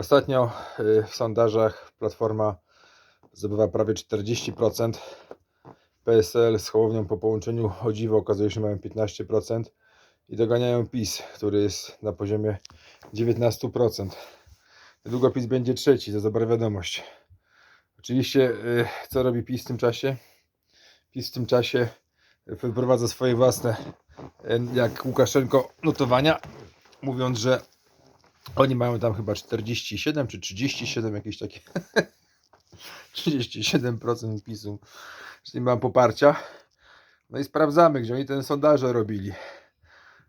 Ostatnio y, w sondażach Platforma zdobywa prawie 40%. PSL z Hołownią po połączeniu o dziwo okazuje się, mają 15% i doganiają PiS, który jest na poziomie 19%. Niedługo PiS będzie trzeci, to dobra wiadomość. Oczywiście, y, co robi PiS w tym czasie? PiS w tym czasie wprowadza swoje własne, y, jak Łukaszenko, notowania, mówiąc, że oni mają tam chyba 47 czy 37, jakieś takie 37% PiSu, czyli mam poparcia. No i sprawdzamy, gdzie oni ten sondaże robili.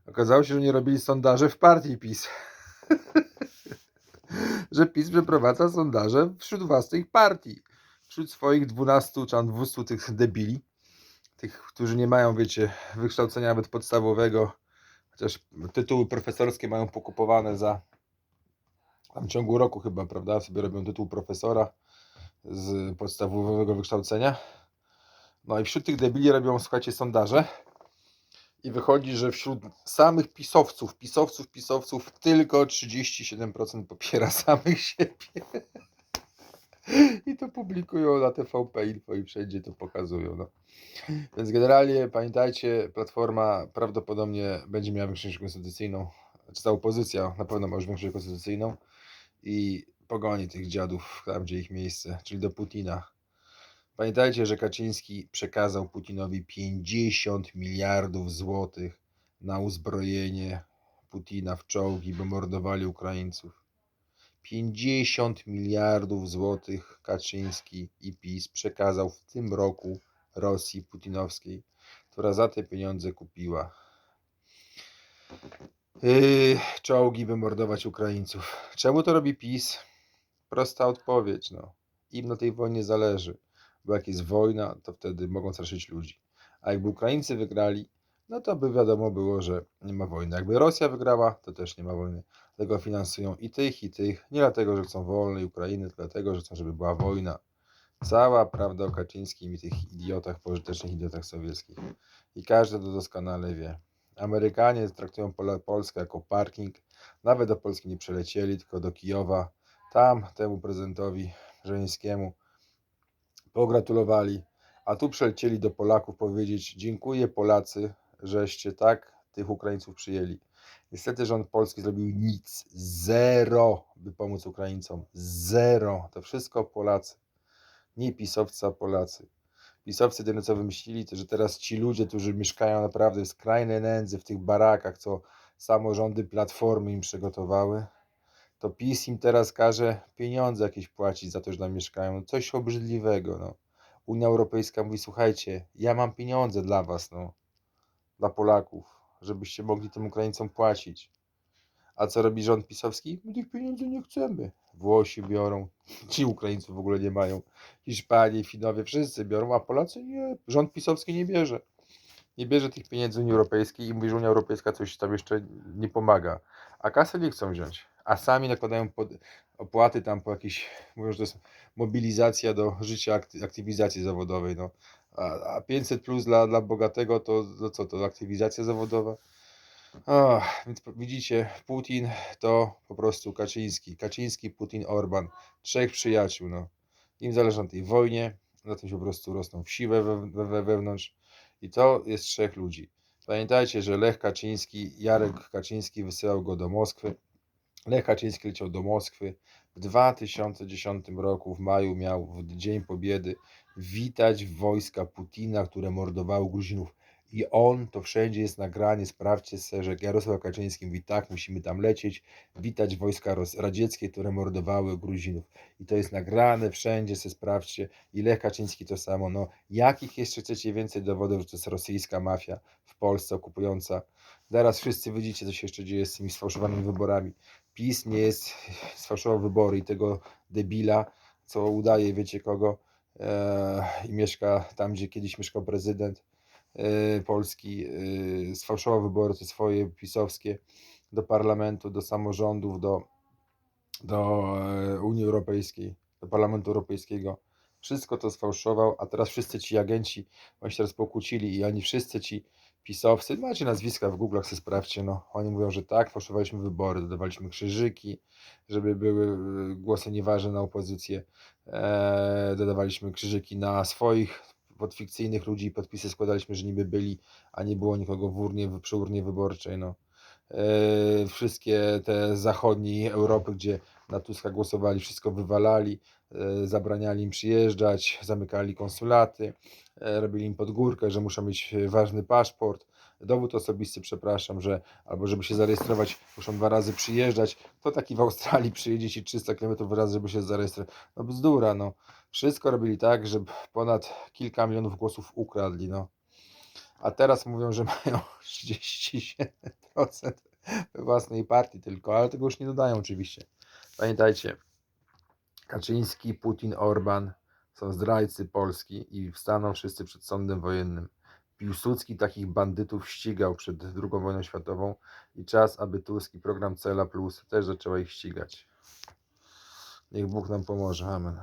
Okazało się, że nie robili sondaże w partii PiS. że PiS przeprowadza sondaże wśród własnych partii. Wśród swoich 12 czy tam 200 tych debili. Tych, którzy nie mają, wiecie, wykształcenia nawet podstawowego. Chociaż tytuły profesorskie mają pokupowane za tam w ciągu roku chyba, prawda, sobie robią tytuł profesora z podstawowego wykształcenia. No i wśród tych debili robią, słuchajcie, sondaże. I wychodzi, że wśród samych pisowców, pisowców, pisowców tylko 37% popiera samych siebie. I to publikują na TVP Info i wszędzie to pokazują. No. Więc generalnie pamiętajcie, Platforma prawdopodobnie będzie miała większość konstytucyjną, czy ta opozycja na pewno ma już większość konstytucyjną i pogoni tych dziadów tam, gdzie ich miejsce, czyli do Putina. Pamiętajcie, że Kaczyński przekazał Putinowi 50 miliardów złotych na uzbrojenie Putina w czołgi, bo mordowali Ukraińców. 50 miliardów złotych Kaczyński i PiS przekazał w tym roku Rosji putinowskiej, która za te pieniądze kupiła Yy, czołgi, by mordować Ukraińców. Czemu to robi PiS? Prosta odpowiedź. No. Im na tej wojnie zależy. Bo jak jest wojna, to wtedy mogą straszyć ludzi. A jakby Ukraińcy wygrali, no to by wiadomo było, że nie ma wojny. Jakby Rosja wygrała, to też nie ma wojny. Dlatego finansują i tych, i tych. Nie dlatego, że chcą wolnej Ukrainy, tylko dlatego, że chcą, żeby była wojna. Cała prawda o Kaczyńskim i tych idiotach, pożytecznych idiotach sowieckich. I każdy to doskonale wie. Amerykanie traktują Polskę jako parking. Nawet do Polski nie przelecieli, tylko do Kijowa. Tam temu prezydentowi Żeleńskiemu pogratulowali, a tu przelecieli do Polaków powiedzieć: Dziękuję Polacy, żeście tak tych Ukraińców przyjęli. Niestety rząd polski zrobił nic, zero, by pomóc Ukraińcom. Zero. To wszystko Polacy. Nie pisowcy, a Polacy. Pisowcy jedyne co wymyślili, to że teraz ci ludzie, którzy mieszkają naprawdę w skrajnej nędzy, w tych barakach, co samorządy Platformy im przygotowały, to PiS im teraz każe pieniądze jakieś płacić za to, że tam mieszkają. Coś obrzydliwego, no. Unia Europejska mówi, słuchajcie, ja mam pieniądze dla was, no. Dla Polaków, żebyście mogli tym Ukraińcom płacić. A co robi rząd pisowski? My tych pieniędzy nie chcemy. Włosi biorą, ci Ukraińców w ogóle nie mają. Hiszpanie, Finowie, wszyscy biorą, a Polacy nie. Rząd pisowski nie bierze. Nie bierze tych pieniędzy Unii Europejskiej i mówi, że Unia Europejska coś tam jeszcze nie pomaga. A kasę nie chcą wziąć. A sami nakładają pod, opłaty tam po jakiejś, mówią, że to jest mobilizacja do życia, akty- aktywizacji zawodowej. No. A, a 500 plus dla, dla bogatego to, to co, to aktywizacja zawodowa? Ach, więc widzicie, Putin to po prostu Kaczyński. Kaczyński, Putin, Orban. Trzech przyjaciół. No. Im zależy na tej wojnie, na tym się po prostu rosną w siłę we, we, we, wewnątrz. I to jest trzech ludzi. Pamiętajcie, że Lech Kaczyński, Jarek Kaczyński wysyłał go do Moskwy. Lech Kaczyński leciał do Moskwy. W 2010 roku, w maju, miał w Dzień Pobiedy witać wojska Putina, które mordowały Gruzinów. I on, to wszędzie jest nagranie, sprawdźcie sobie, że Jarosław Kaczyński mówi tak, musimy tam lecieć, witać wojska radzieckie, które mordowały Gruzinów. I to jest nagrane wszędzie, se sprawdźcie. I Lech Kaczyński to samo. No, jakich jeszcze chcecie więcej dowodów, że to jest rosyjska mafia w Polsce okupująca? Zaraz wszyscy widzicie, co się jeszcze dzieje z tymi sfałszowanymi wyborami. PiS nie jest, sfałszował wybory i tego debila, co udaje, wiecie kogo, e, i mieszka tam, gdzie kiedyś mieszkał prezydent Polski, e, sfałszował wybory te swoje pisowskie do parlamentu, do samorządów, do, do e, Unii Europejskiej, do Parlamentu Europejskiego. Wszystko to sfałszował, a teraz wszyscy ci agenci, oni się teraz pokłócili i oni wszyscy ci pisowcy, macie nazwiska w Google'ach, sobie sprawdźcie, no. Oni mówią, że tak, fałszowaliśmy wybory, dodawaliśmy krzyżyki, żeby były y, głosy nieważne na opozycję, e, dodawaliśmy krzyżyki na swoich pod fikcyjnych ludzi i podpisy składaliśmy, że niby byli, a nie było nikogo w urnie, przy urnie wyborczej, no. E, wszystkie te zachodniej Europy, gdzie na Tuska głosowali, wszystko wywalali, e, zabraniali im przyjeżdżać, zamykali konsulaty, e, robili im pod górkę, że muszą mieć ważny paszport, dowód osobisty, przepraszam, że albo żeby się zarejestrować, muszą dwa razy przyjeżdżać. To taki w Australii przyjedzie ci 300 km raz, żeby się zarejestrować. No bzdura, no. Wszystko robili tak, żeby ponad kilka milionów głosów ukradli, no. A teraz mówią, że mają 37% we własnej partii tylko, ale tego już nie dodają oczywiście. Pamiętajcie, Kaczyński, Putin, Orban są zdrajcy Polski i wstaną wszyscy przed sądem wojennym. Piłsudski takich bandytów ścigał przed II wojną światową i czas, aby Tusk i program Cela Plus też zaczęła ich ścigać. Niech Bóg nam pomoże. Amen.